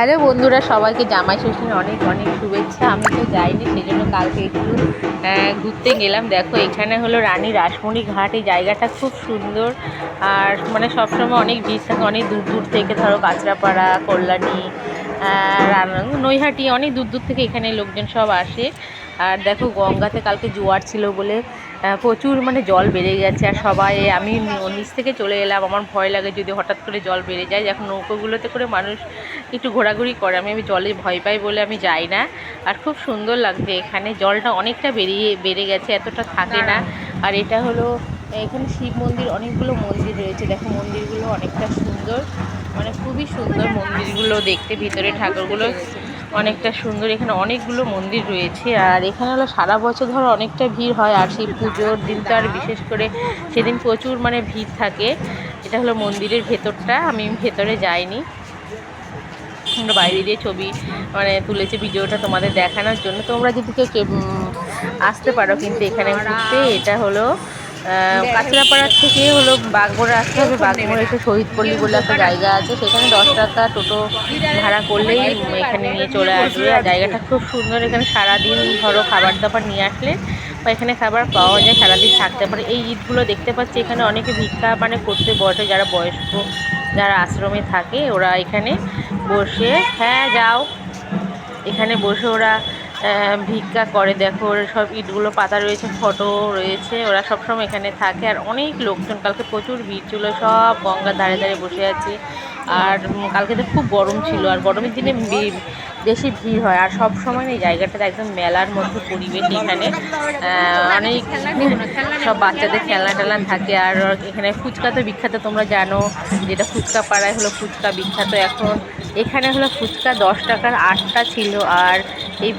Hello বন্ধুরা, সবাইকে জামাই ষষ্ঠীর অনেক অনেক শুভেচ্ছা। আমি তো যাইনি সেই জন্য কালকে একটু ঘুরতে গেলাম। দেখো, এখানে হলো রানী রাসমণি ঘাট, এই জায়গাটা খুব সুন্দর। আর মানে সবসময় অনেক ভিড় থাকে, অনেক দূর দূর থেকে, ধরো কাঁচরাপাড়া, কল্যাণী আহ, রান- নৈহাটি অনেক দূর দূর থেকে এখানে লোকজন সব আসে। আর দেখো গঙ্গাতে কালকে জোয়ার ছিল বলে প্রচুর মানে জল বেড়ে গেছে। আর সবাই আমি নিচ থেকে চলে এলাম আমার ভয় লাগে যদি হঠাৎ করে জল বেড়ে যায়। এখন নৌকোগুলোতে করে মানুষ একটু ঘোরাঘুরি করে আমি আমি জলে ভয় পাই বলে আমি যাই না। আর খুব সুন্দর লাগছে এখানে জলটা অনেকটা বেরিয়ে বেড়ে গেছে এতটা থাকে না। আর এটা হলো এখানে শিব মন্দির অনেকগুলো মন্দির রয়েছে। দেখো মন্দিরগুলো অনেকটা সুন্দর। মানে খুবই সুন্দর মন্দিরগুলো দেখতে। ভিতরে ঠাকুরগুলো অনেকটা সুন্দর। এখানে অনেকগুলো মন্দির রয়েছে। আর এখানে হলো সারা বছর ধরো অনেকটা ভিড় হয়। আর সেই পুজোর দিন তো আর বিশেষ করে সেদিন প্রচুর মানে ভিড় থাকে। এটা হলো মন্দিরের ভেতরটা। আমি ভেতরে যাইনি। আমরা বাইরে দিয়ে ছবি মানে তুলেছে ভিডিওটা তোমাদের দেখানোর জন্য। তোমরা যদি কেউ আসতে পারো কিন্তু এখানে ঘুরতে। এটা হলো আহ, কাঁচরাপাড়ার থেকে হলো বাগমোড়া আসতে হবে। বাগমোড়া এসে শহীদ পল্লী বলে একটা জায়গা আছে। সেখানে দশ টাকা টোটো ভাড়া করলেই এখানে নিয়ে চলে আসবে। আর জায়গাটা খুব সুন্দর। এখানে সারাদিন ধরো খাবার দাবার নিয়ে আসলে বা এখানে খাবার পাওয়া যায় সারাদিন থাকতে পারে। এই ঈদগুলো দেখতে পাচ্ছি এখানে অনেকে ভিক্ষা মানে করতে বসে। যারা বয়স্ক যারা আশ্রমে থাকে ওরা এখানে বসে। হ্যাঁ যাও। এখানে বসে ওরা ভিক্ষা করে। দেখো, ওরা সব ইটগুলো, পাতা রয়েছে, ফটো রয়েছে, ওরা সবসময় এখানে থাকে। আর অনেক লোকজন, কালকে প্রচুর ভিড় ছিল, সব গঙ্গার ধারে ধারে বসে আছে। আর কালকে তো খুব গরম ছিল, আর গরমের দিনে বেশি ভিড় হয়। আর সব সময় এই জায়গাটাতে একদম মেলার মধ্যে পরিবেশ এখানে। অনেক সব বাচ্চাদের খেলনা টেলনা থাকে। আর এখানে ফুচকা তো বিখ্যাত, তোমরা জানো যেটা ফুচকা পাড়ায় হলো ফুচকা বিখ্যাত এখন। এখানে হলো ফুচকা দশ টাকার আটটা ছিল, আর এই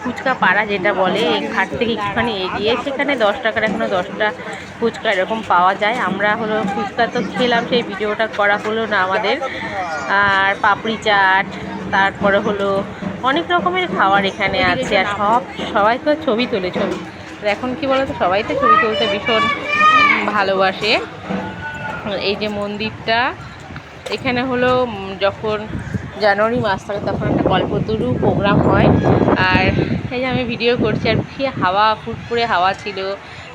ফুচকা পাড়া যেটা বলে, এই ঘাট থেকে একটুখানি এগিয়ে, সেখানে দশ টাকার এখনও দশটা ফুচকা এরকম পাওয়া যায়। আমরা হলো ফুচকা তো খেলাম, সেই ভিডিওটা করা হলো না আমাদের। আর পাপড়ি চাট, তারপরে হলো অনেক রকমের খাবার এখানে আছে, আর সব, সবাই তো ছবি তোলে ছবি। এখন কি বলতো, সবাই তো ছবি তুলতে ভীষণ ভালোবাসে। এই যে মন্দিরটা, এখানে হলো যখন জানুয়ারি মাস থাকে তখন একটা কল্পতরু প্রোগ্রাম হয়। আর এই যে আমি ভিডিও করছি আর কি হাওয়া ফুটফুরে হাওয়া ছিল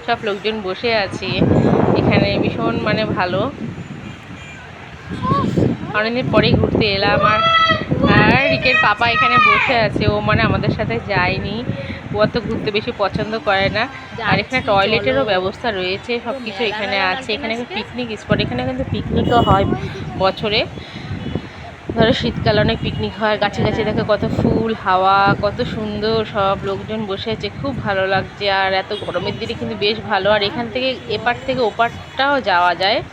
সব লোকজন বসে আছে। এখানে ভীষণ মানে ভালো। অনেকদিন পরেই ঘুরতে এলাম আর আর রিকের পাপা এখানে বসে আছে ও মানে আমাদের সাথে যায়নি। ও অত ঘুরতে বেশি পছন্দ করে না। আর এখানে টয়লেটেরও ব্যবস্থা রয়েছে সব কিছু এখানে আছে। এখানে পিকনিক স্পট এখানে কিন্তু পিকনিকও হয় বছরে। ধরো শীতকালে অনেক পিকনিক হয়, গাছে গাছে দেখো কত ফুল, হাওয়া, কত সুন্দর সব লোকজন বসে আছে, খুব ভালো লাগছে। আর এত গরমের দিনে কিন্তু বেশ ভালো। আর এখান থেকে এপার থেকে ওপারটাও যাওয়া যায়।